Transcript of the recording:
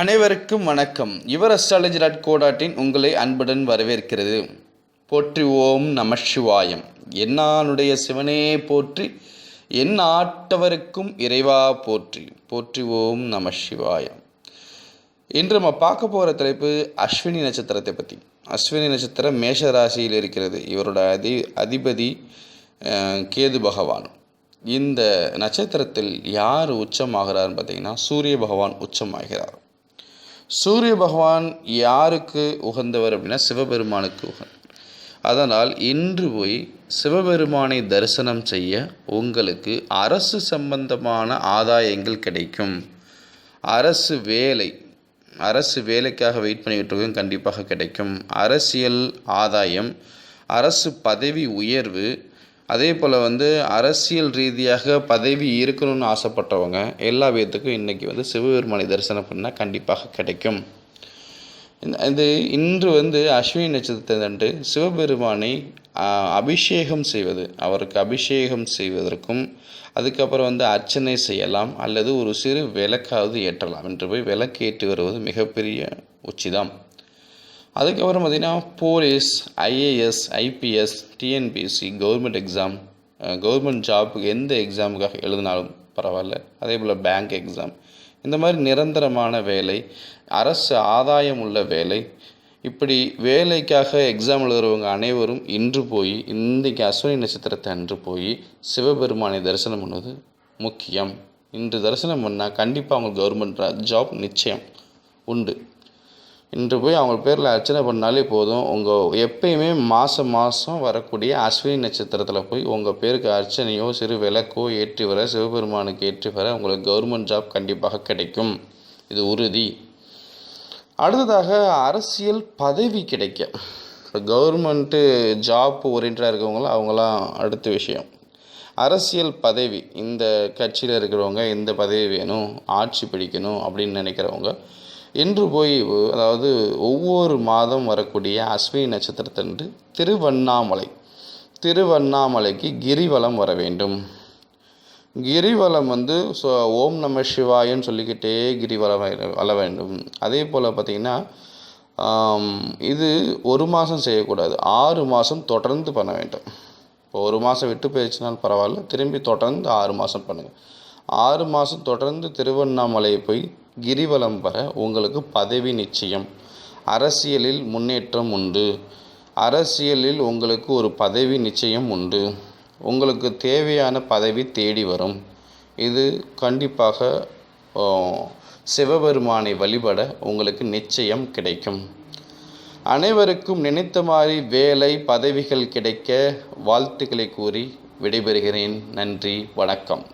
அனைவருக்கும் வணக்கம். இவர் அஸ்ட்ராலஜி டாட் கோடாட்டின் உங்களை அன்புடன் வரவேற்கிறது. போற்றி ஓம் நம சிவாயம். என்னானுடைய சிவனே போற்றி என் ஆட்டவருக்கும் இறைவா போற்றி. போற்றி ஓம் நம சிவாயம். இன்று நம்ம பார்க்க போகிற தலைப்பு அஸ்வினி நட்சத்திரத்தை பற்றி அஸ்வினி நட்சத்திரம் மேஷ ராசியில் இருக்கிறது. இவரோட அதி அதிபதி கேது பகவான். இந்த நட்சத்திரத்தில் யார் உச்சமாகிறார்னு பார்த்தீங்கன்னா சூரிய பகவான் உச்சமாகிறார். சூரிய பகவான் யாருக்கு உகந்தவர் அப்படின்னா சிவபெருமானுக்கு உகந்தவர். அதனால் இன்று போய் சிவபெருமானை தரிசனம் செய்ய உங்களுக்கு அரசு சம்பந்தமான ஆதாயங்கள் கிடைக்கும். அரசு வேலை அரசு வேலைக்காக வெயிட் பண்ணிக்கிட்டு கண்டிப்பாக கிடைக்கும். அரசியல் ஆதாயம் அரசு பதவி உயர்வு அதே போல் வந்து அரசியல் ரீதியாக பதவி இருக்கணும்னு ஆசைப்பட்டவங்க எல்லா பேர்த்துக்கும் இன்றைக்கி வந்து சிவபெருமானை தரிசனம் பண்ணால் கண்டிப்பாக கிடைக்கும். இது இன்று வந்து அஸ்வினி நட்சத்திரத்தன்று சிவபெருமானை அபிஷேகம் செய்வது அவருக்கு அபிஷேகம் செய்வதற்கும் அதுக்கப்புறம் வந்து அர்ச்சனை செய்யலாம் அல்லது ஒரு சிறு விளக்காவது ஏற்றலாம் என்று போய் விளக்கு ஏற்றி வருவது மிகப்பெரிய உச்சிதம். அதுக்கப்புறம் பார்த்திங்கன்னா police IAS IPS TNPSC government exam government ஜாப்புக்கு எந்த எக்ஸாமுக்காக எழுதினாலும் பரவாயில்ல. அதே போல் பேங்க் எக்ஸாம் இந்த மாதிரி நிரந்தரமான வேலை அரசு ஆதாயம் உள்ள வேலை இப்படி வேலைக்காக எக்ஸாம் எழுதுறவங்க அனைவரும் இன்று போய் இன்றைக்கு அஸ்வினி நட்சத்திரத்தை அன்று போய் சிவபெருமானை தரிசனம் பண்ணுவது முக்கியம். இன்று தரிசனம் பண்ணால் கண்டிப்பாக அவங்களுக்கு கவர்மெண்ட் ஜாப் நிச்சயம் உண்டு. இன்று போய் அவங்க பேரில் அர்ச்சனை பண்ணாலே போதும். உங்கள் எப்பயுமே மாதம் மாதம் வரக்கூடிய அஸ்வினி நட்சத்திரத்தில் போய் உங்கள் பேருக்கு அர்ச்சனையோ சிறு விளக்கோ ஏற்றி வர சிவபெருமானுக்கு ஏற்றி வர உங்களுக்கு கவர்மெண்ட் ஜாப் கண்டிப்பாக கிடைக்கும். இது உறுதி. அடுத்ததாக அரசியல் பதவி கிடைக்க. இப்போ கவர்மெண்ட்டு ஜாப் ஓரியன்டாக இருக்கவங்களாம் அவங்களாம் அடுத்த விஷயம். அரசியல் பதவி இந்த கட்சியில் இருக்கிறவங்க இந்த பதவி வேணும் ஆட்சி பிடிக்கணும் அப்படின்னு நினைக்கிறவங்க இன்று போய் அதாவது ஒவ்வொரு மாதம் வரக்கூடிய அஸ்வினி நட்சத்திரத்தன்று திருவண்ணாமலை திருவண்ணாமலைக்கு கிரிவலம் வர வேண்டும். கிரிவலம் வந்து ஸோ ஓம் நம சிவாயன்னு சொல்லிக்கிட்டே கிரிவலம் வர- வர வேண்டும். அதே போல் பார்த்திங்கன்னா இது ஒரு மாதம் செய்யக்கூடாது. ஆறு மாதம் தொடர்ந்து பண்ண வேண்டும். இப்போ ஒரு மாதம் விட்டு போயிடுச்சுனாலும் பரவாயில்ல. திரும்பி தொடர்ந்து ஆறு மாதம் பண்ணுங்கள் ஆறு மாதம் தொடர்ந்து திருவண்ணாமலை போய் கிரிவலம் பெற உங்களுக்கு பதவி நிச்சயம். அரசியலில் முன்னேற்றம் உண்டு. அரசியலில் உங்களுக்கு ஒரு பதவி நிச்சயம் உண்டு. உங்களுக்கு தேவையான பதவி தேடி வரும். இது கண்டிப்பாக சிவபெருமானை வழிபட உங்களுக்கு நிச்சயம் கிடைக்கும். அனைவருக்கும் நினைத்த மாதிரி வேலை பதவிகள் கிடைக்க வாழ்த்துக்களை கூறி விடைபெறுகிறேன். நன்றி வணக்கம்.